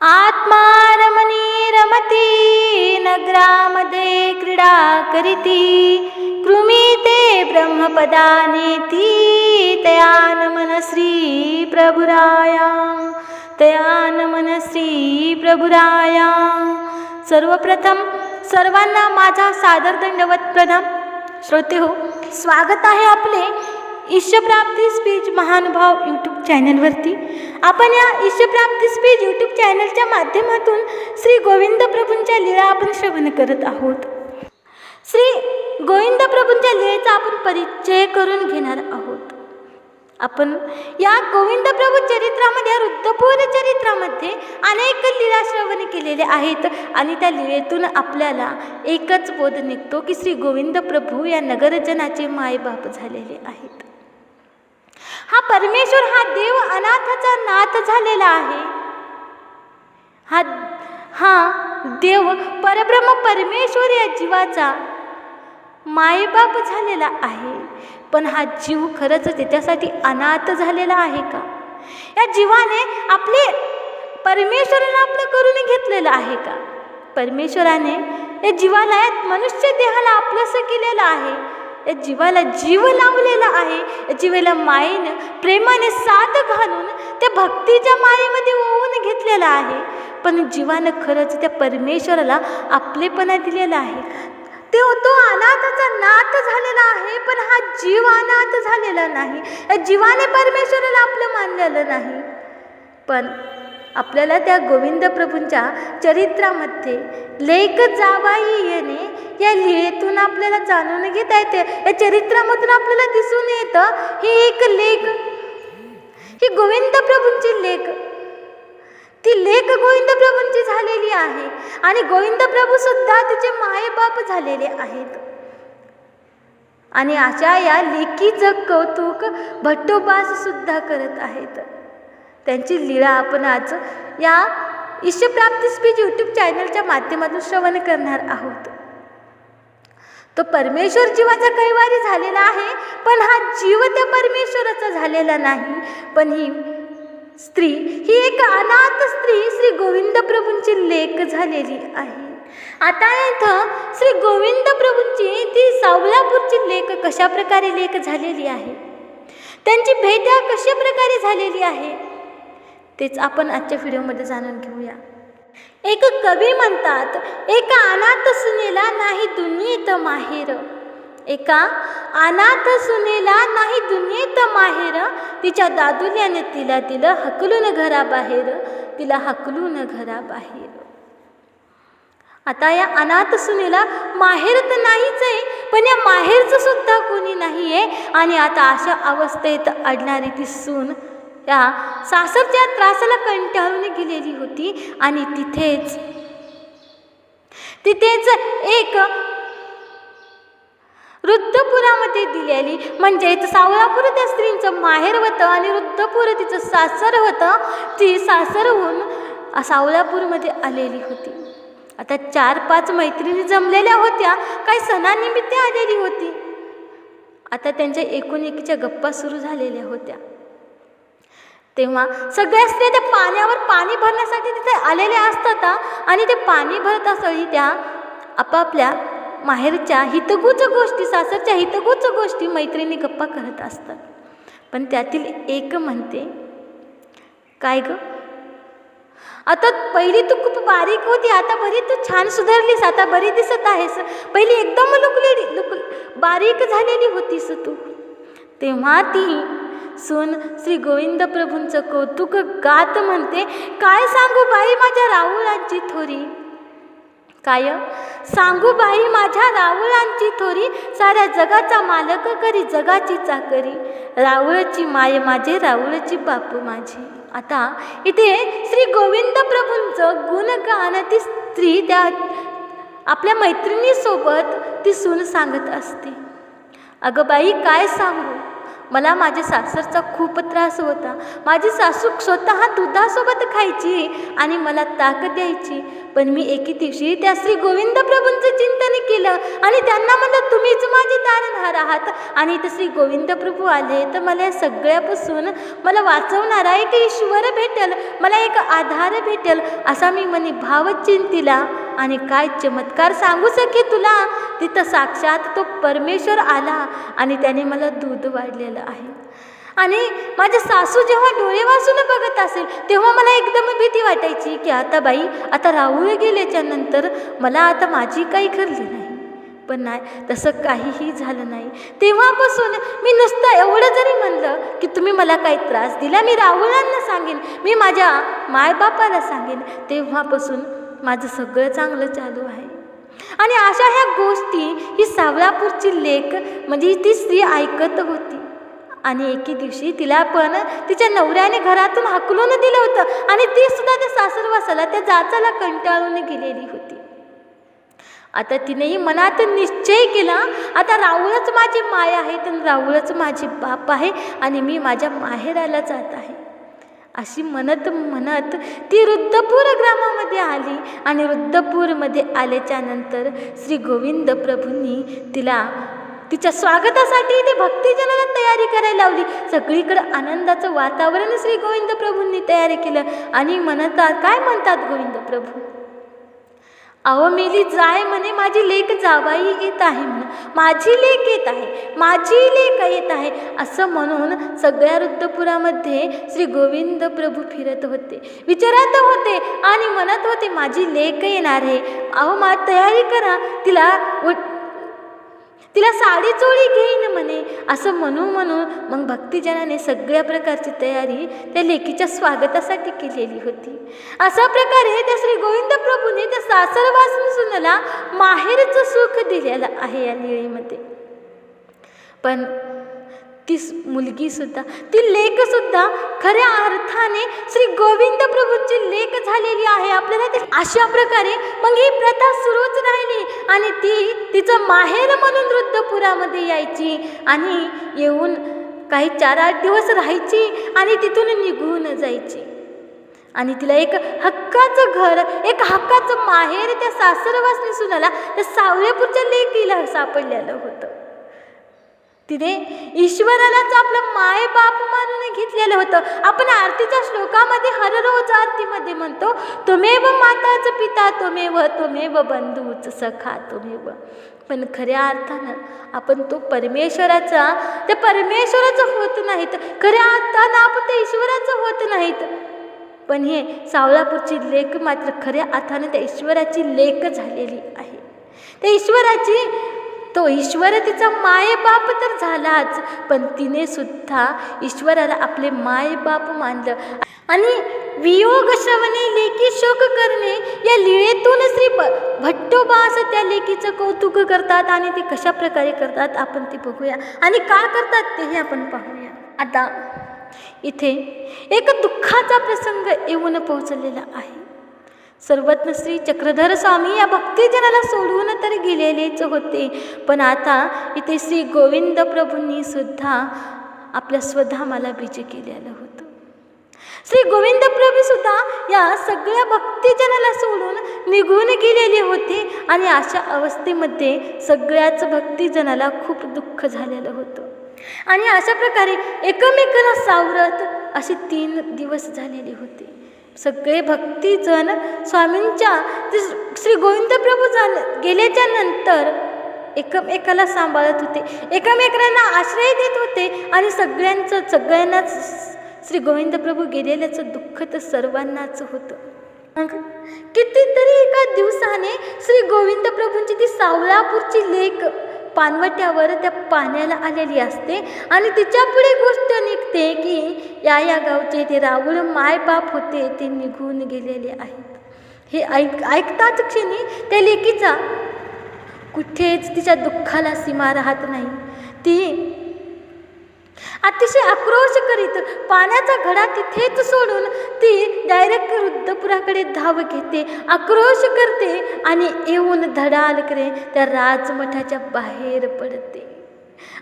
आत्मा रमणी रमती नगरामध्ये क्रीडा करीती कृमी ते ब्रह्मपदानेती तयान मन श्री प्रभुराया तयान मन श्री प्रभुराया। सर्वप्रथम सर्वांना माझा सादर दंडवत प्रणाम। श्रोते हो स्वागत आहे आपले ईशप्राप्ती स्पीच महानुभाव यूट्यूब चॅनलवरती आपण या ईशप्राप्ती स्पीच यूट्यूब चॅनलच्या माध्यमातून श्री गोविंद प्रभूंच्या लीळा आपण श्रवण करत आहोत. श्री गोविंद प्रभूंच्या लीळेचा आपण परिचय करून घेणार आहोत. आपण या गोविंद प्रभू चरित्रामध्ये या चरित्रामध्ये अनेक लीळा श्रवण केलेले आहेत आणि त्या लीळेतून आपल्याला एकच बोध निघतो की श्री गोविंद प्रभू या नगरजनाचे मायबाप झालेले आहेत. हा परमेश्वर हा देव अनाथ नाथ झालेला आहे. हा हा देव परब्रह्म परमेश्वर या जीवाचा मायबाप झालेला आहे. पण हा जीव खरंच त्याच्यासाठी अनाथ झालेला आहे का? या जीवाने आपले परमेश्वराने आपलं करून घेतलेलं आहे का? परमेश्वराने या जीवाला या मनुष्य देहाला आपलंसं केलेलं आहे. या जीवाला जीव लावलेला आहे. या जीवाला मायेनं प्रेमाने साथ घालून त्या भक्तीच्या मायेमध्ये ओवून घेतलेला आहे. पण जीवानं खरंच त्या परमेश्वराला आपलेपणा दिलेला आहे. ते तो अनाथाचा नाथ झालेला आहे पण हा जीव अनाथ झालेला नाही. या जीवाने परमेश्वराला आपलं मानलेलं नाही. पण आपल्याला त्या गोविंद प्रभूंच्या चरित्रामध्ये लेख जावाई येणे या लिळेतून आपल्याला जाणून घेता येते. या चरित्रामधून आपल्याला दिसून येतं ही एक लेख ही गोविंद प्रभूंची लेख. ती लेख गोविंद प्रभूंची झालेली आहे. आणि गोविंद प्रभू सुद्धा तिचे मायबाप झालेले आहेत. आणि अशा या लेखीचं कौतुक भट्टोबास सुद्धा करत आहेत. त्यांची लीळा आपण आज या ईशप्राप्ती स्पीच यूट्यूब चॅनलच्या माध्यमातून श्रवण करणार आहोत. तो परमेश्वर जीवाचा कैवारी झालेला आहे पण हा जीव त्या परमेश्वराचा झालेला नाही. पण ही स्त्री ही एक अनाथ स्त्री श्री गोविंद प्रभूंची लेख झालेली आहे. आता इथं श्री गोविंद प्रभूंची ती सावलापूरची लेख कशा प्रकारे लेख झालेली आहे? त्यांची भेट्या कशा प्रकारे झालेली आहे? तेच आपण आजच्या व्हिडिओमध्ये जाणून घेऊया. एक कवी म्हणतात एका अनाथ सुनेला नाही दुनियेत माहेर. एका अनाथ सुनेला नाही दुनियेत माहेर. तिच्या दादुल्याने तिला तिला हकलून घराबाहेर. तिला हकलून घराबाहेर. आता या अनाथ सुनेला माहेर तर नाहीच आहे पण या माहेरचं सुद्धा कोणी नाही आहे आणि आता अशा अवस्थेत अडणारी ती सून या सासरच्या त्रासाला कंटाळून गेलेली होती. आणि तिथेच तिथेच एक वृद्धपुरामध्ये दिलेली. म्हणजेच सावळापूर त्या स्त्रींचं माहेर होतं आणि वृद्धपूर तिचं सासर होतं. ती सासरहून सावळापूरमध्ये आलेली होती. आता चार पाच मैत्रिणी जमलेल्या होत्या. काही सणानिमित्त आलेली होती. आता त्यांच्या एकूण एकीच्या गप्पा सुरू झालेल्या होत्या. तेव्हा सगळ्या स्त्रिया त्या पाण्यावर पाणी भरण्यासाठी तिथे आलेल्या असतात. आणि ते पाणी भरत असताना त्या आपापल्या माहेरच्या हितगुच गोष्टी सासरच्या हितगुच गोष्टी मैत्रिणी गप्पा करत असतात. पण त्यातील एक म्हणते काय ग? आता पहिली तू खूप बारीक होती आता बरी तू छान सुधारलीस आता बरी दिसत आहेस. पहिली एकदम लुकलेली लुक बारीक झालेली होतीस तू. तेव्हा ती सून श्री गोविंद प्रभूंचं कौतुक गात म्हणते काय सांगू बाई माझ्या राहुळांची थोरी? काय? सांगू बाई माझ्या रावळांची थोरी साऱ्या जगाचा मालक करी जगाची चाकरी. रावळची माय माझे रावळची बापू माझी. आता इथे श्री गोविंद प्रभूंचं गुणगान ती स्त्री त्या आपल्या मैत्रिणीसोबत ती सून सांगत असते. अगं बाई काय सांगू? मला माझ्या सासरचा खूप त्रास होता. माझी सासू स्वतः दुधासोबत खायची आणि मला ताकद द्यायची. पण मी एके दिवशी त्या श्री गोविंद प्रभूंचं चिंतन केलं आणि त्यांना म्हणलं तुम्हीच माझे तारणहार आहात. आणि इथं श्री गोविंद प्रभू आले तर मला या सगळ्यापासून मला वाचवणारा एक ईश्वर भेटेल मला एक आधार भेटेल असा मी म्हणे भावचिंतीला आणि काय चमत्कार सांगू सके तुला? तिथं साक्षात तो परमेश्वर आला आणि त्याने मला दूध वाढलेलं आहे. आणि माझ्या सासू जेव्हा डोळे वाचून बघत असेल तेव्हा मला एकदम भीती वाटायची की आता बाई आता राहुळ गेल्याच्यानंतर मला आता माझी काही खरली नाही. पण नाही तसं काहीही झालं नाही. तेव्हापासून मी नुसतं एवढं जरी म्हणलं की तुम्ही मला काही त्रास दिला मी राहुळांना सांगेन मी माझ्या मायबापाला सांगेन तेव्हापासून माझं सगळं चांगलं चालू आहे. आणि अशा ह्या गोष्टी ही सावळापूरची लेख म्हणजे ती स्त्री ऐकत होती. आणि एके दिवशी तिला पण तिच्या नवऱ्याने घरातून हाकलून दिलं होतं. आणि ती सुद्धा त्या सासरवासाला त्या जाचाला कंटाळून गेलेली होती. आता तिनेही मनात निश्चय केला आता राहुळच माझी माय आहे तर राहुळच माझे बाप आहे आणि मी माझ्या माहेराला जात आहे. अशी म्हणत म्हणत ती रुद्रपूर ग्रामामध्ये आली आणि रुद्रपूरमध्ये आल्याच्यानंतर श्री गोविंद प्रभूंनी तिला तिच्या स्वागतासाठी ते भक्तिजनाला तयारी करायला लावली. सगळीकडं आनंदाचं वातावरण श्री गोविंद प्रभूंनी तयारी केलं आणि म्हणतात काय म्हणतात गोविंद प्रभू? अहो मेली जाय म्हणे माझी लेख जावाई येत आहे म्हणून माझी लेख येत आहे माझी लेख येत आहे असं म्हणून सगळ्या रुद्रपुरामध्ये श्री गोविंद प्रभू फिरत होते. विचारत होते आणि म्हणत होते माझी लेख येणार आहे. अहो मा तयारी करा तिला उठ तिला साडी चोळी घेईन म्हणे. असं म्हणू म्हणून मग भक्तिजनाने सगळ्या प्रकारची तयारी त्या लेकीच्या स्वागतासाठी केलेली होती. अशा प्रकारे त्या श्री गोविंद प्रभूने त्या सासरवासून सुनाला माहेरचं सुख दिलेलं आहे या निळीमध्ये. पण ती मुलगीसुद्धा ती लेखसुद्धा खऱ्या अर्थाने श्री गोविंद प्रभूंची लेख झालेली आहे आपल्याला ते अशा प्रकारे मग ही प्रथा सुरूच राहिली आणि ती तिचं माहेर म्हणून वृद्धपुरामध्ये यायची आणि येऊन काही चार आठ दिवस राहायची आणि तिथून निघून जायची. आणि तिला एक हक्काचं घर एक हक्काचं माहेर त्या सासरवासनी सुनाला त्या सावळेपूरच्या लेकीला सापडलेलं होतं. तिने ईश्वरालाच आपलं माय बाप मानून घेतलेलं होतं. आपण आरतीच्या श्लोकामध्ये हर रोज आरतीमध्ये म्हणतो तुमेव माताच पिता तुमेव तुमेव बंधूच सखा तुमेव पण खऱ्या अर्थानं आपण तो परमेश्वराचा त्या परमेश्वराचं होत नाहीत. खऱ्या अर्थानं आपण त्या ईश्वराचं होत नाहीत. पण हे सावळापूरची लेख मात्र खऱ्या अर्थानं त्या ईश्वराची लेख झालेली आहे. त्या ईश्वराची तो ईश्वर तिचा मायबाप तर झालाच पण तिने सुद्धा ईश्वराला आपले मायबाप मानलं. आणि वियोग श्रवणे लेखी शोक करणे या लिळेतून श्री भट्टोबा असं त्या लेखीचं कौतुक करतात आणि ते कशा प्रकारे करतात आपण ते बघूया. आणि का करतात तेही आपण पाहूया. आता इथे एक दुःखाचा प्रसंग येऊन पोहोचलेला आहे. सर्वज्ञ श्री चक्रधर स्वामी या भक्तिजनाला सोडून तर गेलेलेच होते. पण आता इथे श्री गोविंद प्रभूंनी सुद्धा आपल्या स्वधामाला बीज केलेलं होतं. श्री गोविंद प्रभू सुद्धा या सगळ्या भक्तिजनाला सोडून निघून गेलेले होते आणि अशा अवस्थेमध्ये सगळ्याच भक्तिजनाला खूप दुःख झालेलं होतं. आणि अशा प्रकारे एकमेकाला सावरत असे तीन दिवस झालेले होते. सगळे भक्तीजण स्वामींच्या श्री गोविंद प्रभू जाण गेल्याच्यानंतर एकमेकाला सांभाळत होते. एकमेकांना आश्रय देत होते आणि सगळ्यांचं सगळ्यांनाच श्री गोविंद प्रभू गेलेल्याचं दुःख तर सर्वांनाच होतं. मग कितीतरी एका दिवसाने श्री गोविंद प्रभूंची ती सावळापूरची लेख पानवट्यावर त्या पाण्याला आलेली असते आणि तिच्या पुढे गोष्ट निघते की या या गावचे ते राहुळ मायबाप होते ते निघून गेलेले आहेत. हे ऐक ऐकताच क्षणी त्या लेकीचा कुठेच तिच्या दुःखाला सीमा राहत नाही. ती अतिशय आक्रोश करीत पाण्याचा घडा तिथेच सोडून ती डायरेक्ट वृद्धपुराकडे धाव घेते. आक्रोश करते आणि येऊन धडाल करे त्या राजमठाच्या बाहेर पडते.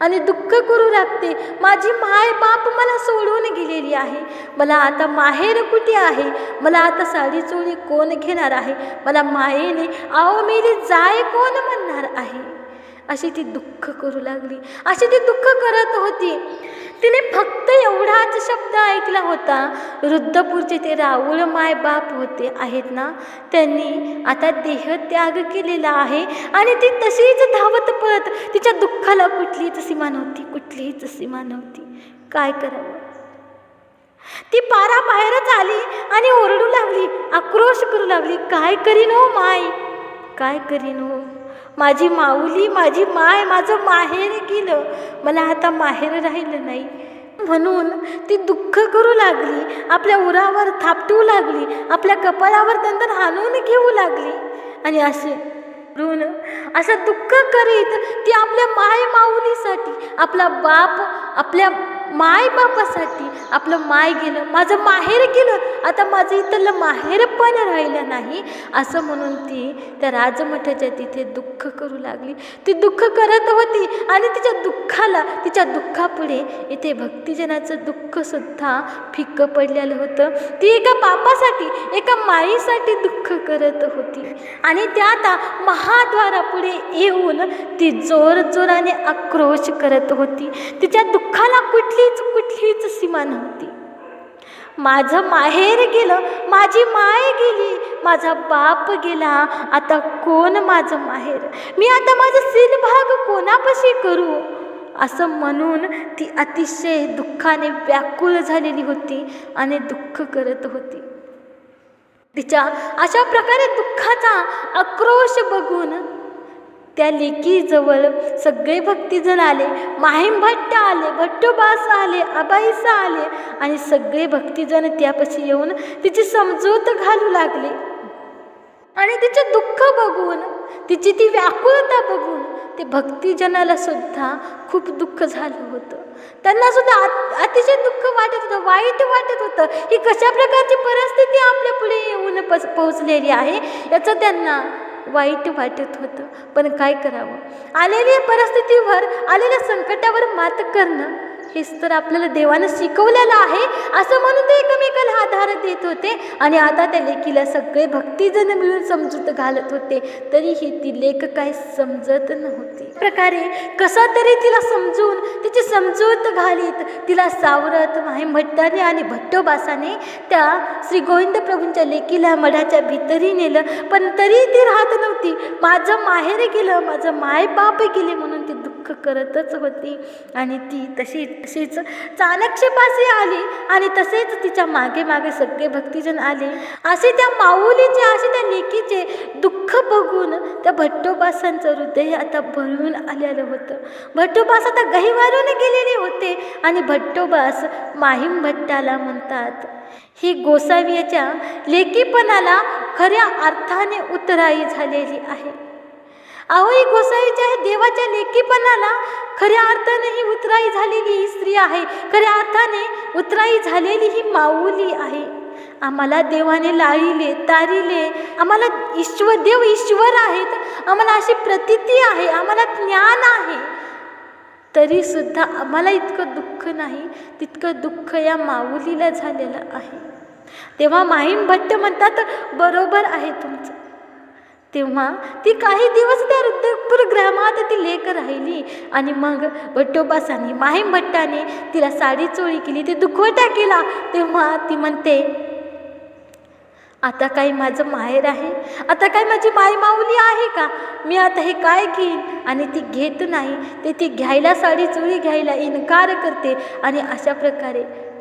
आणि दुःख करू लागते. माझी माय बाप मला सोडून गेलेली आहे. मला आता माहेर कुठे आहे? मला आता साडी चोळी कोण घेणार आहे? मला मायेने आओ मेरी जाय कोण म्हणणार आहे? अशी ती दुःख करू लागली. अशी ती दुःख करत होती. तिने फक्त एवढाच शब्द ऐकला होता. रुद्रपूरचे ते राऊळ माय बाप होते आहेत ना. त्यांनी आता देह त्याग केलेला आहे आणि ती तशीच धावत पळत तिच्या दुःखाला कुठलीच सीमा नव्हती कुठलीच सीमा नव्हती. काय करावं? ती पारा बाहेरच आली आणि ओरडू लागली आक्रोश करू लागली काय करीन हो माय काय करीन हो? माझी माऊली माझी माय माझं माहेर गेलं. मला आता माहेर राहिलं नाही. म्हणून ती दुःख करू लागली. आपल्या उरावर थापटू लागली. आपल्या कपाळावर नंतर हाणून घेऊ लागली. आणि असे ऋण असं दुःख करीत ती आपल्या माय माऊलीसाठी आपला बाप आपल्या माय बापासाठी आपलं माय गेलं माझं माहेर गेलं आता माझं इथलं माहेर पण राहिलं नाही. असं म्हणून ती त्या राजमठाच्या तिथे दुःख करू लागली. ती दुःख करत होती आणि तिच्या दुःखाला तिच्या दुःखापुढे इथे भक्तिजनाचं दुःखसुद्धा फिकं पडलेलं होतं. ती एका बापासाठी एका माईसाठी दुःख करत होती. आणि त्या आता महाद्वारापुढे येऊन ती जोर जोराने आक्रोश करत होती. तिच्या दुःखाला कुठलीच कुठलीच सीमा नव्हती. माझं माहेर गेलं माझी माय गेली माझा बाप गेला. आता कोण माझं माहेर? मी आता माझं सिलभाग कोणापाशी करू? असं म्हणून ती अतिशय दुःखाने व्याकुळ झालेली होती आणि दुःख करत होती. तिच्या अशा प्रकारे दुःखाचा आक्रोश बघून त्या लेकीजवळ सगळे भक्तीजण आले. माहीम आले भट्टोबास आले आबाईसा आले आणि सगळे भक्तीजण त्यापाशी येऊन तिची समजूत घालू लागले. आणि तिचे दुःख बघून तिची ती व्याकुळता बघून ते भक्तिजनाला सुद्धा खूप दुःख झालं होतं. त्यांना सुद्धा अतिशय दुःख वाटत होतं वाईट वाटत होतं ही कशा प्रकारची परिस्थिती आपल्या पुढे येऊन पस पोहोचलेली आहे याचं त्यांना वाईट वाटत होतं. पण काय करावं? आलेल्या परिस्थितीवर आलेल्या संकटावर मात करणं हेच तर आपल्याला देवानं शिकवलेलं आहे. असं म्हणून ते एकमेकाला आधार देत होते. आणि आता त्या लेकीला सगळे भक्तीजण मिळून समजूत घालत होते. तरीही ती लेख काय समजत नव्हती. प्रकारे कसा तरी तिला समजून तिची समजूत घालीत. तिला सावरत माहे भट्टाने आणि भट्टोबासाने त्या श्री गोविंद प्रभूंच्या लेकीला मठाच्या भीतरी नेलं. पण तरी ती राहत नव्हती. माझं माहेर गेलं माझं मायबाप गेले म्हणून ती दुःख करतच होती. आणि ती तशी तशीच चाणक्षपाशी आली आणि तसेच तिच्यामागे मागे सगळे भक्तिजन आले. असे त्या माऊलीचे असे त्या लेकीचे दुःख बघून त्या भट्टोबासांचं हृदय आता भरून आलेलं होतं. भट्टोबास आता गहिवारून गेलेले होते आणि भट्टोबास माहीम भट्टाला म्हणतात ही गोसावियाच्या लेकीपणाला खऱ्या अर्थाने उतराई झालेली आहे. आवई ही गोसाईच्या आहे देवाच्या लेकीपणाला खऱ्या अर्थाने ही उतराई झालेली ही स्त्री आहे. खऱ्या अर्थाने उतराई झालेली ही माऊली आहे. आम्हाला देवाने लाळिले तारिले आम्हाला ईश्वर देव ईश्वर आहेत. आम्हाला अशी प्रतीती आहे आम्हाला ज्ञान आहे. तरीसुद्धा आम्हाला इतकं दुःख नाही तितकं दुःख या माऊलीला झालेलं आहे. तेव्हा माहीम भट्ट म्हणतात बरोबर आहे तुमचं. तेव्हा ती काही दिवस त्या रुद्रपूर ग्रामात ती लेक राहिली. आणि मग भट्टोबासाने माहीम भट्टाने तिला साडी चोळी केली ती दुखवटा केला. तेव्हा ती म्हणते आता काही माझं माहेर आहे? आता काय माझी माय माऊली आहे का? मी आता हे काय घेईन? आणि ती घेत नाही. ते ती घ्यायला साडी चोळी घ्यायला इन्कार करते. आणि अशा प्रकारे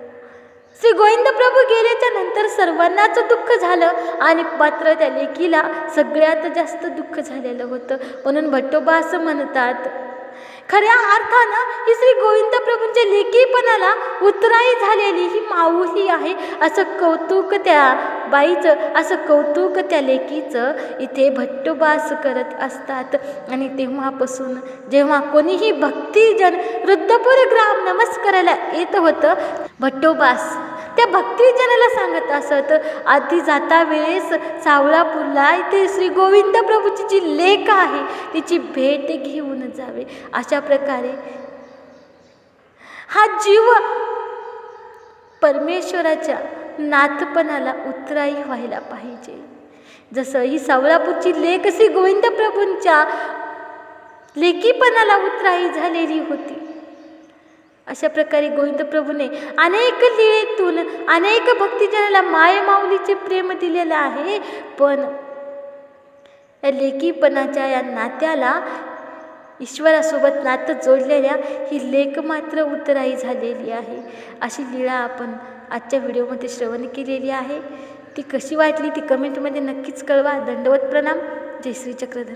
श्री गोविंद प्रभू गेल्याच्यानंतर सर्वांनाच दुःख झालं आणि मात्र त्या लेकीला सगळ्यात जास्त दुःख झालेलं होतं. म्हणून भट्टोबा असं म्हणतात खऱ्या अर्थानं ही श्री गोविंद प्रभूंच्या लेकीपणाला उतराई झालेली ही माऊली आहे. असं कौतुक त्या बाईचं असं कौतुक त्या लेकीचं इथे भट्टोबास करत असतात. आणि तेव्हापासून जेव्हा कोणीही भक्तिजन रुद्धपूर ग्राम नमस्काराला येत होतं भट्टोबास त्या भक्तिजनाला सांगत असत आधी जाता वेळेस सावळापूरला इथे श्री गोविंद प्रभूची जी लेख आहे तिची भेट घेऊन जावे. अशा प्रकारे हा जीव परमेश्वराच्या नाथपणाला उतराई व्हायला पाहिजे. जसं ही सावळापूरची लेख श्री गोविंद प्रभूंच्या लेखीपणाला उतराई झालेली होती अशा प्रकारे गोविंद प्रभूने अनेक लीळेतून अनेक भक्तिजनाला मायमाऊलीचे प्रेम दिलेलं आहे. पण या लेकीपणाच्या या नात्याला ईश्वरासोबत नातं जोडलेल्या ही लेख मात्र उतराई झालेली आहे. अशी लीळा आपण आजच्या व्हिडिओमध्ये श्रवण केलेली आहे. ती कशी वाटली ती कमेंटमध्ये नक्कीच कळवा. दंडवत प्रणाम. जय श्री चक्रधर.